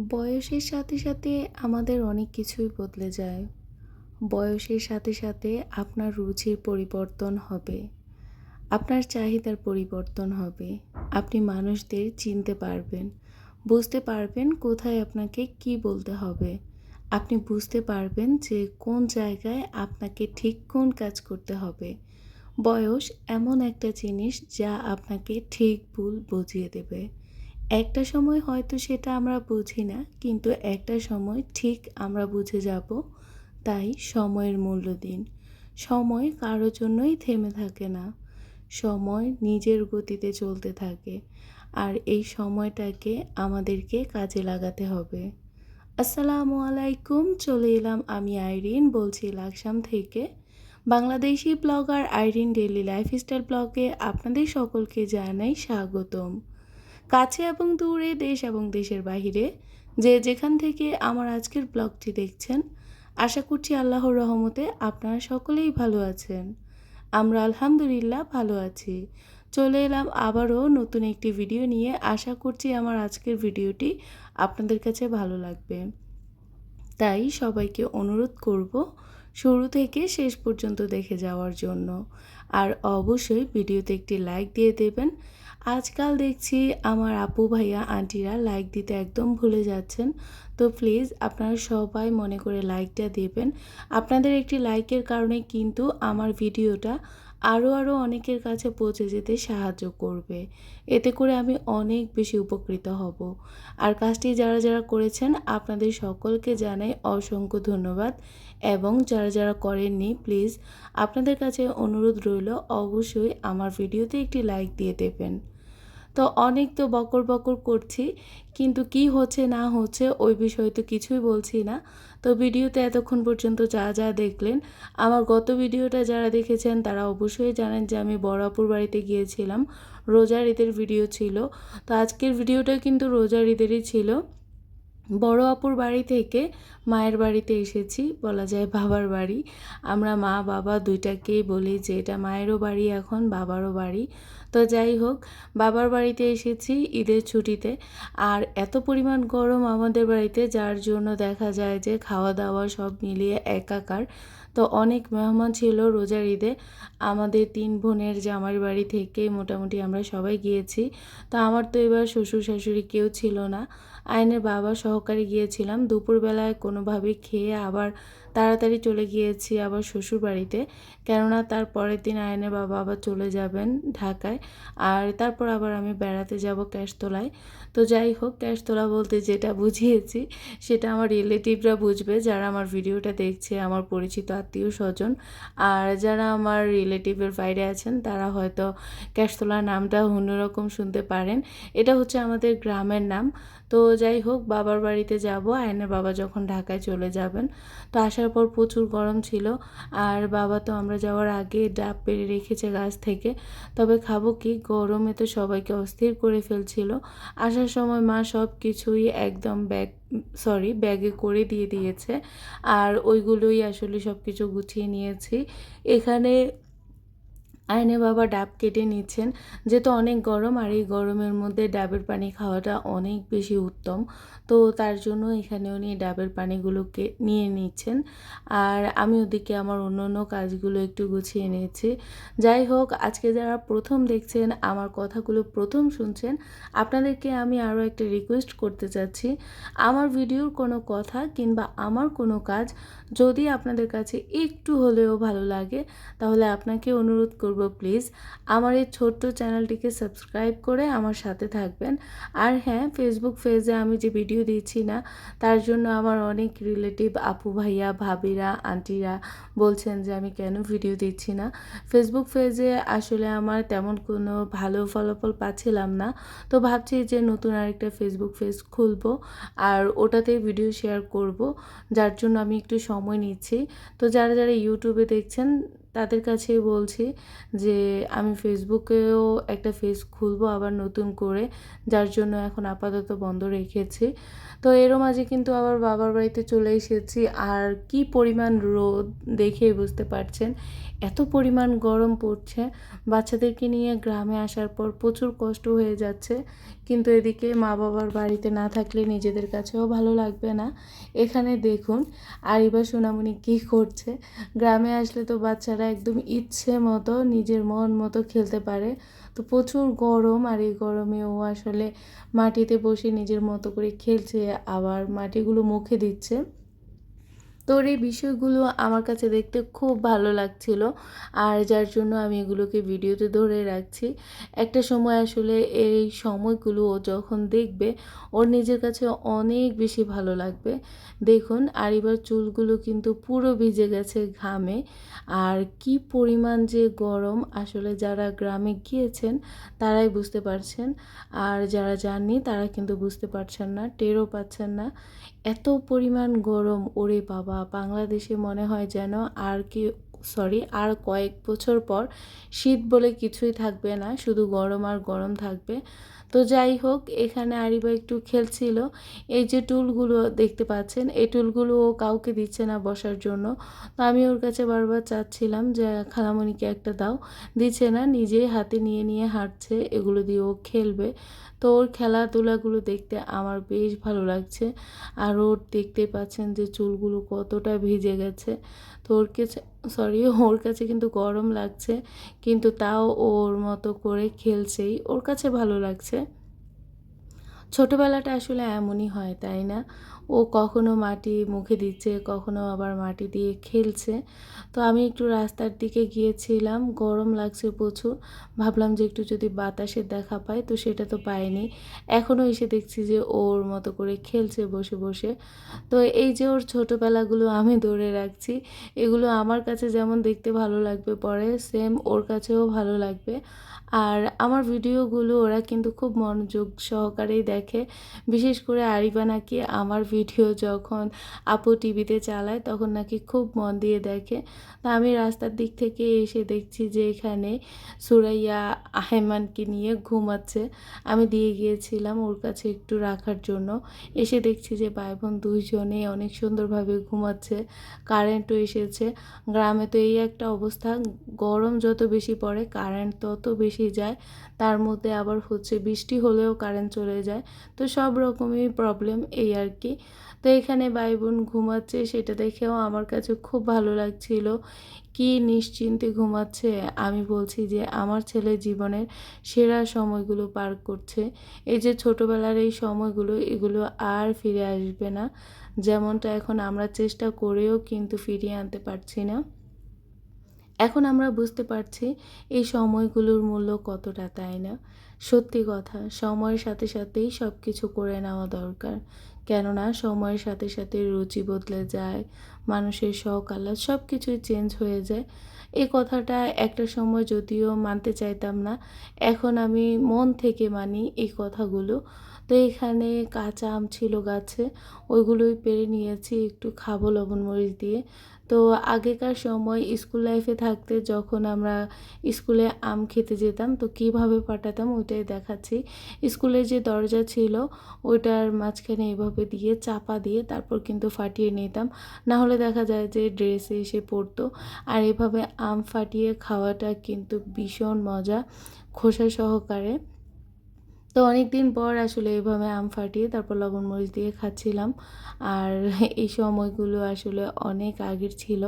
বয়সের সাথে সাথে আমাদের অনেক কিছুই বদলে যায়। বয়সের সাথে সাথে আপনার রুচির পরিবর্তন হবে। আপনার চাহিদার পরিবর্তন হবে। আপনি মানুষদের চিনতে পারবেন। বুঝতে পারবেন কোথায় আপনাকে কি বলতে হবে। আপনি বুঝতে পারবেন যে কোন জায়গায় আপনাকে ঠিক কোন কাজ করতে হবে। বয়স এমন একটা জিনিস যা আপনাকে ঠিক ভুল বুঝিয়ে দেবে। একটা সময় হয়তো সেটা আমরা বুঝি না, কিন্তু একটা সময় ঠিক আমরা বুঝে যাব। তাই সময়ের মূল্য দিন। সময় কারোর জন্যই থেমে থাকে না। সময় নিজের গতিতে চলতে থাকে। আর এই সময়টাকে আমাদেরকে কাজে লাগাতে হবে। আসসালামু আলাইকুম, চলে এলাম আমি আইরিন বলছি লাকসাম থেকে। Bangladeshi blogger Irin daily lifestyle ব্লগে আপনাদের সকলকে জানাই স্বাগতম। কাছে এবং দূরে, দেশ এবং দেশের বাহিরে। যে যেখান থেকে আমার আজকের ব্লগটি দেখছেন, আশা করছি আল্লাহর রহমতে আপনারা সকলেই ভালো আছেন। আমরা আলহামদুলিল্লাহ ভালো আছি। চলে এলাম আবারও নতুন একটি ভিডিও নিয়ে। আশা করছি আমার আজকের ভিডিওটি আপনাদের কাছে ভালো লাগবে। তাই সবাইকে অনুরোধ করব শুরু থেকে শেষ পর্যন্ত দেখে যাওয়ার জন্য। আর অবশ্যই ভিডিওতে একটি লাইক দিয়ে দেবেন। আজকাল দেখছি আমার আপু ভাইয়া আন্টিরা লাইক দিতে একদম ভুলে যাচ্ছেন। তো প্লিজ আপনারা সবাই মনে করে লাইকটা দেবেন। আপনাদের একটি লাইকের কারণে কিন্তু আমার ভিডিওটা আরও আরও অনেকের কাছে পৌঁছে যেতে সাহায্য করবে। এতে করে আমি অনেক বেশি উপকৃত হব। আর কাজটি যারা যারা করেছেন, আপনাদের সকলকে জানাই অসংখ্য ধন্যবাদ। এবং যারা যারা করেননি প্লিজ আপনাদের কাছে অনুরোধ রইল, অবশ্যই আমার ভিডিওতে একটি লাইক দিয়ে দেবেন। তো অনেক তো বকর বকর করছি, কিন্তু কি হচ্ছে না হচ্ছে ওই বিষয়ে তো কিছুই বলছি না। তো ভিডিওতে এতক্ষণ পর্যন্ত যা যা দেখলেন, আমার গত ভিডিওটা যারা দেখেছেন তারা অবশ্যই জানেন যে আমি বড়াপুর বাড়িতে গিয়েছিলাম, রোজার ঈদের ভিডিও ছিল। তো আজকের ভিডিওটা কিন্তু রোজার ঈদেরই ছিল। বড় আপুর বাড়ি থেকে মায়ের বাড়িতে এসেছি, বলা যায় বাবার বাড়ি। আমরা মা, বাবা দুইটাকেই বলি যে এটা মায়েরও বাড়ি, এখন বাবারও বাড়ি। তো যাই হোক, বাবার বাড়িতে এসেছি ঈদের ছুটিতে। আর এত পরিমাণ গরম আমাদের বাড়িতে, যার জন্য দেখা যায় যে খাওয়া দাওয়া সব মিলিয়ে একাকার। তো অনেক মেহমান ছিল রোজার ঈদে। আমাদের তিন বোনের জামার বাড়ি থেকে মোটামুটি আমরা সবাই গিয়েছি। তো আমার তো এবার শ্বশুর শাশুড়ি কেউ ছিল না। আইনের বাবা সহকারে গিয়েছিলাম। দুপুরবেলায় কোনোভাবে খেয়ে আবার তাড়াতাড়ি চলে গিয়েছি আবার শ্বশুর বাড়িতে কেননা তার পরের দিন আয়নের বাবা আবার চলে যাবেন ঢাকায়। আর তারপর আবার আমি বেড়াতে যাব ক্যাশতলায়। তো যাই হোক, ক্যাশ তোলা বলতে যেটা বুঝিয়েছি, সেটা আমার রিলেটিভরা বুঝবে, যারা আমার ভিডিওটা দেখছে, আমার পরিচিত আত্মীয় স্বজন। আর যারা আমার রিলেটিভের বাইরে আছেন, তারা হয়তো ক্যাশতলা নামটা অন্যরকম শুনতে পারেন। এটা হচ্ছে আমাদের গ্রামের নাম। তো যাই হোক, বাবার বাড়িতে যাব, আয়নের বাবা যখন ঢাকায় চলে যাবেন, তো আসার পর প্রচুর গরম ছিল। আর বাবা তো আমরা যাওয়ার আগে ডাব পেরে রেখেছে গাছ থেকে। তবে খাব কি, গরমে তো সবাইকে অস্থির করে ফেলছিল। আসার সময় মা সব কিছুই একদম ব্যাগ সরি ব্যাগে করে দিয়ে দিয়েছে। আর ওইগুলোই আসলে সব কিছু গুছিয়ে নিয়েছি। এখানে আয়নে বাবা ডাব কেটে নিচ্ছেন, যেহেতু অনেক গরম আর এই গরমের মধ্যে ডাবের পানি খাওয়াটা অনেক বেশি উত্তম। তো তার জন্য এখানে উনি ডাবের পানিগুলোকে নিয়ে নিচ্ছেন। আর আমি ওদিকে আমার অন্য অন্য কাজগুলো একটু গুছিয়ে নিয়েছি যাই হোক, আজকে যারা প্রথম দেখছেন, আমার কথাগুলো প্রথম শুনছেন, আপনাদেরকে আমি আরও একটা রিকোয়েস্ট করতে চাচ্ছি। আমার ভিডিওর কোনো কথা কিংবা আমার কোনো কাজ যদি আপনাদের কাছে একটু হলেও ভালো লাগে, তাহলে আপনাকে অনুরোধ করব প্লিজ আমার এই ছোট্ট চ্যানেলটিকে সাবস্ক্রাইব করে আমার সাথে থাকবেন। আর হ্যাঁ ফেসবুক পেজে আমি যে ভিডিও দিচ্ছি না, তার জন্য আমার অনেক রিলেটিভ আপু ভাইয়া, ভাবিরা, আন্টিরা বলছেন যে আমি কেন ভিডিও দিচ্ছি না। ফেসবুক পেজে আসলে আমার তেমন কোনো ভালো ফলাফল পাচ্ছিলাম না। তো ভাবছি যে নতুন আরেকটা ফেসবুক পেজ খুলবো আর ওটাতে ভিডিও শেয়ার করব, যার জন্য আমি একটু সময় নিচ্ছি। তো যারা যারা ইউটিউবে দেখছেন তাদের কাছেই বলছি যে, আমি ফেসবুকেও একটা পেজ খুলবো আবার নতুন করে, যার জন্য এখন আপাতত বন্ধ রেখেছি। তো এরও মাঝে কিন্তু আবার বাবার বাড়িতে চলে এসেছি। আর কি পরিমাণ রোদ দেখে বুঝতে পারছেন, এত পরিমাণ গরম পড়ছে। বাচ্চাদেরকে নিয়ে গ্রামে আসার পর প্রচুর কষ্ট হয়ে যাচ্ছে। কিন্তু এদিকে মা বাবার বাড়িতে না থাকলে নিজেদের কাছেও ভালো লাগবে না। এখানে দেখুন, আরিবা সোনামণি কী করছে? গ্রামে আসলে তো বাচ্চারা একদম ইচ্ছে মতো নিজের মন মতো খেলতে পারে। তো প্রচুর গরম আর এই গরমে ও আসলে মাটিতে বসে নিজের মতো করে খেলছে, আবার মাটিগুলো মুখে দিচ্ছে। তোর এই বিষয়গুলো আমার কাছে দেখতে খুব ভালো লাগছিল। আর যার জন্য আমি এগুলোকে ভিডিওতে ধরে রাখছি। একটা সময় আসলে এই সময়গুলো ও যখন দেখবে, ওর নিজের কাছে অনেক বেশি ভালো লাগবে। দেখুন আর এবার চুলগুলো কিন্তু পুরো ভিজে গেছে ঘামে। আর কি পরিমাণ যে গরম আসলে যারা গ্রামে গিয়েছেন, তারাই বুঝতে পারছেন। আর যারা যাননি, তারা কিন্তু বুঝতে পারছেন না, টেরও পাচ্ছেন না। এত পরিমাণ গরম, ওরে বাবা। বাংলাদেশে মনে হয় যেন আর কি সরি আর কয়েক বছর পর শীত বলে কিছুই থাকবে না, শুধু গরম আর গরম থাকবে। তো যাই হোক, এখানে আরিবা একটু খেলছিল। এই যে টুলগুলো দেখতে পাচ্ছেন, এই টুলগুলো ও কাউকে দিচ্ছে না বসার জন্য। তো আমি ওর কাছে বারবার চাচ্ছিলাম যে, খালামণিকে একটা দাও। দিচ্ছে না, নিজেই হাতে নিয়ে নিয়ে হাঁটছে, এগুলো দিয়ে ও খেলবে। তো ওর খেলাধুলাগুলো দেখতে আমার বেশ ভালো লাগছে। আর ওর দেখতে পাচ্ছেন যে চুলগুলো কতটা ভিজে গেছে। তো ওর কাছে সরি ওর কাছে কিন্তু গরম লাগছে, কিন্তু তাও ওর মতো করে খেলছেই। ওর কাছে ভালো লাগছে। ছোটোবেলাটা আসলে এমনই হয়, তাই না? ও কখনো মাটি মুখে দিচ্ছে, কখনো আবার মাটি দিয়ে খেলছে। তো আমি একটু রাস্তার দিকে গিয়েছিলাম, গরম লাগছে প্রচুর। ভাবলাম যে একটু যদি বাতাসের দেখা পাই, তো সেটা তো পাইনি। এখনও এসে দেখছি যে ওর মতো করে খেলছে বসে বসে। তো এই যে ওর ছোটোবেলাগুলো আমি ধরে রাখছি, এগুলো আমার কাছে যেমন দেখতে ভালো লাগবে পরে, সেম ওর কাছেও ভালো লাগবে। আর আমার ভিডিওগুলো ওরা কিন্তু খুব মনোযোগ সহকারেই দেখে। বিশেষ করে আরিবা নাকি আমার ভিডিও যখন আপু টিভিতে চালায়, তখন নাকি খুব মন দিয়ে দেখে। তা আমি রাস্তার দিক থেকে এসে দেখছি যে এখানে সুরাইয়া আহেমানকে নিয়ে ঘুমাচ্ছে। আমি দিয়ে গিয়েছিলাম ওর কাছে একটু রাখার জন্য। এসে দেখছি যে ভাই বোন দুইজনে অনেক সুন্দরভাবে ঘুমাচ্ছে কারেন্টও এসেছে। গ্রামে তো এই একটা অবস্থা, গরম যত বেশি পড়ে কারেন্ট তত বেশি যায়। তার মধ্যে আবার হচ্ছে বৃষ্টি হলেও কারেন্ট চলে যায়। তো সব রকমই প্রবলেম এই আর কি। তো এখানে ভাই বোন ঘুমাচ্ছে, সেটা দেখেও আমার কাছে খুব ভালো লাগছিল। কি নিশ্চিন্তে ঘুমাচ্ছে? আমি বলছি যে আমার ছেলে জীবনের সেরা সময়গুলো পার করছে। এই যে ছোটোবেলার এই সময়গুলো, এগুলো আর ফিরে আসবে না। যেমনটা এখন আমরা চেষ্টা করেও কিন্তু ফিরিয়ে আনতে পারছি না। এখন আমরা বুঝতে পারছি এই সময়গুলোর মূল্য কতটা, তাই না? সত্যি কথা, সময়ের সাথে সাথেই সব কিছু করে নেওয়া দরকার। কেননা সময়ের সাথে সাথে রুচি বদলে যায়, মানুষের শখ, আহ্লাদ সব কিছুই চেঞ্জ হয়ে যায়। এই কথাটা একটা সময় যদিও মানতে চাইতাম না, এখন আমি মন থেকে মানি এই কথাগুলো। তো এখানে কাঁচা আম ছিল গাছে, ওইগুলোই পেরে নিয়েছি একটু খাব লবণ মরিচ দিয়ে। তো আগেকার সময় স্কুল লাইফে থাকতে যখন আমরা স্কুলে আম খেতে যেতাম, তো কীভাবে পাঠাতাম ওইটাই দেখাচ্ছি। স্কুলের যে দরজা ছিল, ওইটার মাঝখানে এভাবে দিয়ে, চাপা দিয়ে তারপর কিন্তু ফাটিয়ে নিতাম। না হলে দেখা যায় যে ড্রেসে এসে পড়তো। আর এভাবে আম ফাটিয়ে খাওয়াটা কিন্তু ভীষণ মজা। খোসা সহকারে তো অনেক দিন পর আসলে এভাবে আম ফাটিয়ে তারপর লবণ মরিচ দিয়ে খাচ্ছিলাম। আর এই সময়গুলো আসলে অনেক আগের ছিল।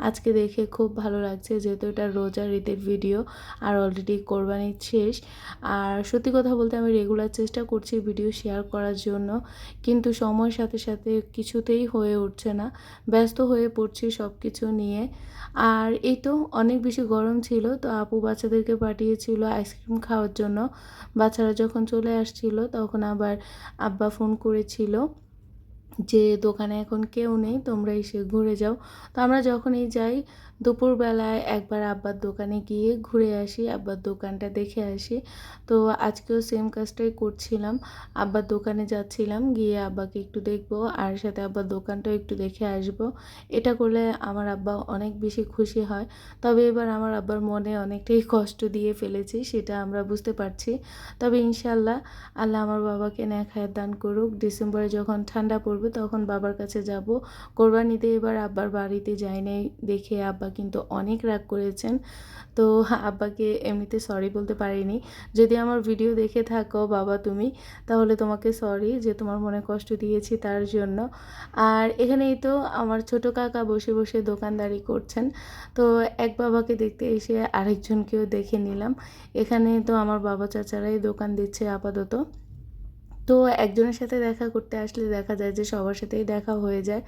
আজকে দেখে খুব ভালো লাগছে যেহেতু এটা রোজার ঈদের ভিডিও আর অলরেডি কোরবানির শেষ। আর সত্যি কথা বলতে আমি রেগুলার চেষ্টা করছি ভিডিও শেয়ার করার জন্য। কিন্তু সময়ের সাথে সাথে কিছুতেই হয়ে উঠছে না। ব্যস্ত হয়ে পড়ছি সব কিছু নিয়ে। আর এই তো অনেক বেশি গরম ছিল। তো আপু বাচ্চাদেরকে পাঠিয়েছিল আইসক্রিম খাওয়ার জন্য। বাচ্চারা যখন চলে আসছিল তখন আবার আব্বা ফোন করেছিল। যে দোকানে এখন কেউ নেই, তোমরা এসে ঘুরে যাও। তো আমরা যখনই যাই, দুপুরবেলায় একবার আব্বার দোকানে গিয়ে ঘুরে আসি, আব্বার দোকানটা দেখে আসি। তো আজকেও সেম কাজটাই করছিলাম। আব্বার দোকানে যাচ্ছিলাম, গিয়ে আব্বাকে একটু দেখব, আর সাথে আব্বার দোকানটাও একটু দেখে আসব। এটা করলে আমার আব্বা অনেক বেশি খুশি হয়। তবে এবার আমার আব্বার মনে অনেকটাই কষ্ট দিয়ে ফেলেছি, সেটা আমরা বুঝতে পারছি। তবে ইনশাল্লাহ আল্লাহ আমার বাবাকে ন্যাখায় দান করুক। ডিসেম্বরে যখন ঠান্ডা পড়বে পড়বে তখন বাবার কাছে যাব। কোরবানিতে এবার আব্বার বাড়িতে যাই নাই দেখে আব্বা কিন্তু অনেক রাগ করেছেন। তো আব্বাকে এমনিতে সরি বলতে পারিনি। যদি আমার ভিডিও দেখে থাকো বাবা তুমি, তাহলে তোমাকে সরি যে তোমার মনে কষ্ট দিয়েছি তার জন্য। আর এখানেই তো আমার ছোট কাকা বসে বসে দোকানদারি করছেন। তো এক বাবাকে দেখতে এসে আরেকজনকেও দেখে নিলাম। এখানে তো আমার বাবা চাচারাই দোকান দিচ্ছে আপাতত। তো একজনের সাথে দেখা করতে আসলে দেখা যায় যে সবার সাথেই দেখা হয়ে যায়।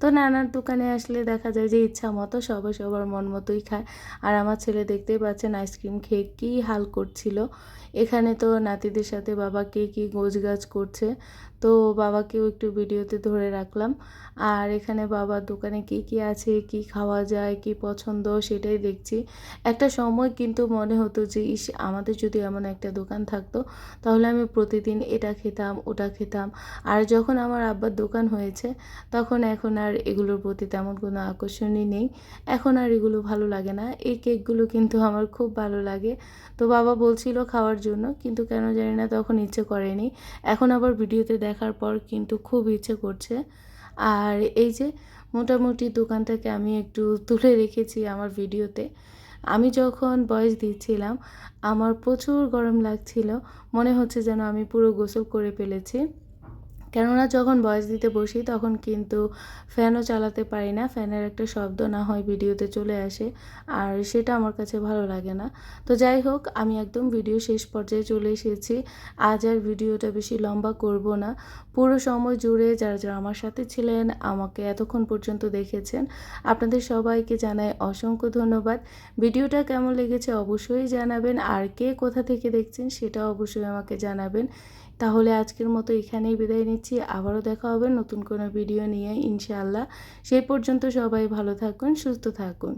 তো নানার দোকানে আসলে দেখা যায় যে ইচ্ছা মতো সবাই সবার মন মতোই খায়। আর আমার ছেলে দেখতেই পাচ্ছেন আইসক্রিম খেয়ে কী হাল করছিল। এখানে তো নাতিদের সাথে বাবা কে কী গোছগাছ করছে। তো বাবাকেও একটু ভিডিওতে ধরে রাখলাম। আর এখানে বাবার দোকানে কি কি আছে, কি খাওয়া যায়, কি পছন্দ সেটাই দেখছি। একটা সময় কিন্তু মনে হতো যে, ইস, আমাদের যদি এমন একটা দোকান থাকতো, তাহলে আমি প্রতিদিন এটা খেতাম, ওটা খেতাম। আর যখন আমার আব্বার দোকান হয়েছে, তখন এখন আর এগুলোর প্রতি তেমন কোনো আকর্ষণই নেই। এখন আর এগুলো ভালো লাগে না। এই কেকগুলো কিন্তু আমার খুব ভালো লাগে। তো বাবা বলছিল খাওয়ার জন্য, কিন্তু কেন জানি না তখন ইচ্ছে করেনি। এখন আবার ভিডিওতে দেখার পর কিন্তু খুব ইচ্ছে করছে। আর এই যে মোটামুটি দোকানটাকে আমি একটু তুলে রেখেছি আমার ভিডিওতে। আমি যখন বয়স দিচ্ছিলাম, আমার প্রচুর গরম লাগছিল। মনে হচ্ছে যেন আমি পুরো গোসল করে ফেলেছি। কেননা যখন বয়স দিতে বসি তখন কিন্তু ফ্যানও চালাতে পারি না ফ্যানের একটা শব্দ না হয় ভিডিওতে চলে আসে, আর সেটা আমার কাছে ভালো লাগে না। তো যাই হোক, আমি একদম ভিডিও শেষ পর্যায়ে চলে এসেছি। আজ আর ভিডিওটা বেশি লম্বা করব না। পুরো সময় জুড়ে যারা যারা আমার সাথে ছিলেন, আমাকে এতক্ষণ পর্যন্ত দেখেছেন, আপনাদের সবাইকে জানাই অসংখ্য ধন্যবাদ। ভিডিওটা কেমন লেগেছে অবশ্যই জানাবেন, আর কে কোথা থেকে দেখছেন সেটা অবশ্যই আমাকে জানাবেন। তাহলে আজকের মতো এখানেই বিদায় নিচ্ছি। আবারও দেখা হবে নতুন কোনো ভিডিও নিয়ে, ইনশাআল্লাহ। সেই পর্যন্ত সবাই ভালো থাকুন, সুস্থ থাকুন।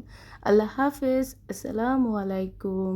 আল্লাহ হাফেজ। আসসালামু আলাইকুম।